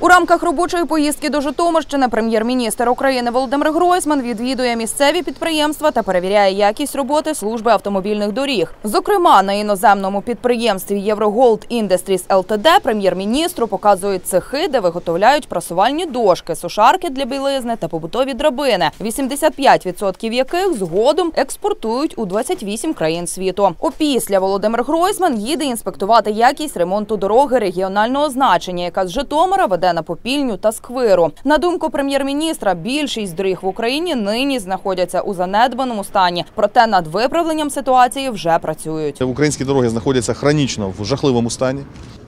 У рамках робочої поїздки до Житомирщини прем'єр-міністр України Володимир Гройсман відвідує місцеві підприємства та перевіряє якість роботи служби автомобільних доріг. Зокрема, на іноземному підприємстві Євроголд Індестріс ЛТД прем'єр-міністру показують цехи, де виготовляють прасувальні дошки, сушарки для білизни та побутові драбини, 85% яких згодом експортують у 28 країн світу. Опісля Володимир Гройсман їде інспектувати якість ремонту дороги регіонального значення, яка з Житомира веде на Попільню та Сквиру. На думку прем'єр-міністра, більшість доріг в Україні нині знаходяться у занедбаному стані. Проте над виправленням ситуації вже працюють. Українські дороги знаходяться хронічно в жахливому стані.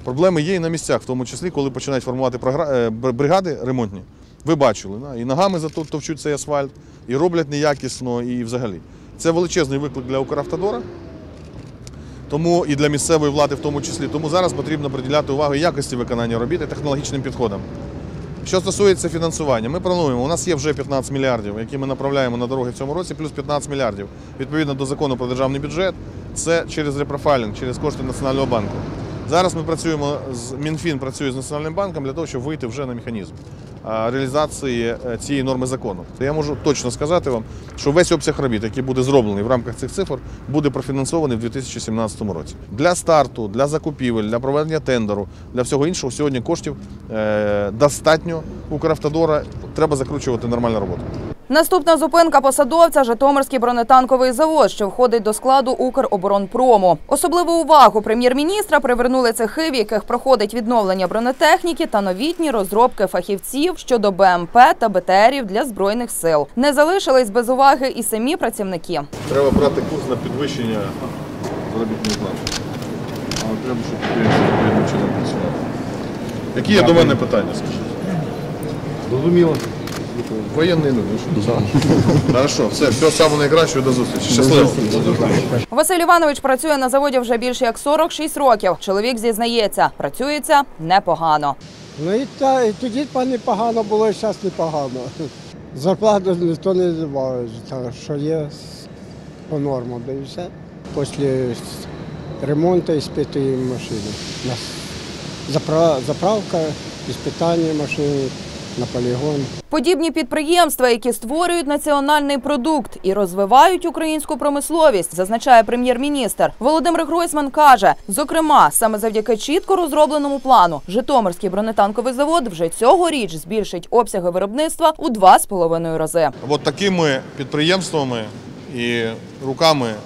Проблеми є і на місцях, в тому числі, коли починають формувати е, бр- бригади ремонтні. Ви бачили, і ногами зато цей асфальт, і роблять неякісно, і взагалі. Це величезний виклик для Укравтодора, тому і для місцевої влади в тому числі. Тому зараз потрібно приділяти увагу якості виконання робіт і технологічним підходам. Що стосується фінансування, ми плануємо. У нас є вже 15 мільярдів, які ми направляємо на дороги в цьому році, плюс 15 мільярдів відповідно до закону про державний бюджет. Це через репрофайлінг, через кошти Національного банку. Зараз ми працюємо з Мінфін працює з Національним банком для того, щоб вийти вже на механізм реалізації е, цієї норми закону. Я можу точно сказати вам, що весь обсяг робіт, який буде зроблений в рамках цих цифр, буде профінансований в 2017 році. Для старту, для закупівель, для проведення тендеру, для всього іншого сьогодні коштів достатньо достатньо Укравтодора. Треба закручувати нормальну роботу. Наступна зупинка посадовця Житомирський бронетанковий завод, що входить до складу Укроборонпрому. Особливу увагу прем'єр-міністра привернули цехи, в яких проходить відновлення бронетехніки та новітні розробки фахівців щодо БМП та БТРів для збройних сил. Не залишились без уваги і самі працівники. Треба брати курс на підвищення заробітної плати. Але треба, щоб чином працювало. Які є до мене питання, скажіть? Зрозуміло. Воєнний ну. Хорошо, все, все саме найкраще, до зустрічі. Щасливо. Василь Іванович працює на заводі вже більше як 46 років. Чоловік зізнається, працюється непогано. Ну і, та, і тоді пані погано було, і зараз непогано. Зарплату ніхто не давав, що є по нормам, да і все. Після ремонту іспитуємо машини. У нас запра- заправка, іспитання машини на полігон. Подібні підприємства, які створюють національний продукт і розвивають українську промисловість, зазначає прем'єр-міністр. Володимир Гройсман каже: зокрема, саме завдяки чітко розробленому плану, Житомирський бронетанковий завод вже цьогоріч збільшить обсяги виробництва у два з половиною рази. От такими підприємствами і руками е,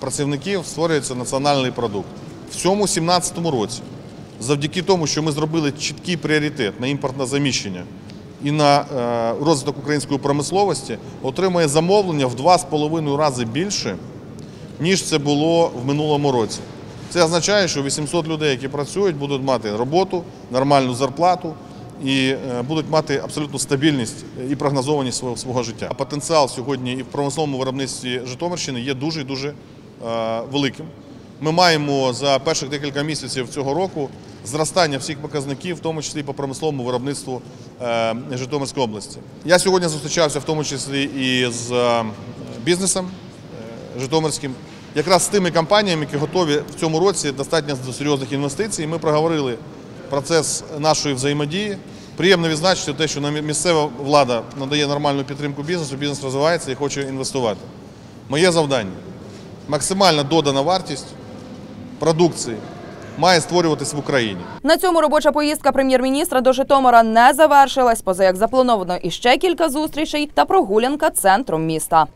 працівників створюється національний продукт. В цьому 2017 році, завдяки тому, що ми зробили чіткий пріоритет на імпортне заміщення і на е, розвиток української промисловості, отримує замовлення в 2,5 рази більше, ніж це було в минулому році. Це означає, що 800 людей, які працюють, будуть мати роботу, нормальну зарплату і е, будуть мати абсолютну стабільність і прогнозованість свого, свого життя. Потенціал сьогодні і в промисловому виробництві Житомирщини є дуже дуже е, великим. Ми маємо за перших декілька місяців цього року зростання всіх показників, в тому числі по промисловому виробництву е, Житомирської області. Я сьогодні зустрічався в тому числі і з е, бізнесом е, житомирським, якраз з тими компаніями, які готові в цьому році достатньо до серйозних інвестицій. Ми проговорили процес нашої взаємодії. Приємно відзначити те, що місцева влада надає нормальну підтримку бізнесу, бізнес розвивається і хоче інвестувати. Моє завдання максимальна додана вартість продукції має створюватись в Україні. На цьому робоча поїздка прем'єр-міністра до Житомира не завершилась, поза як заплановано іще кілька зустрічей та прогулянка центром міста.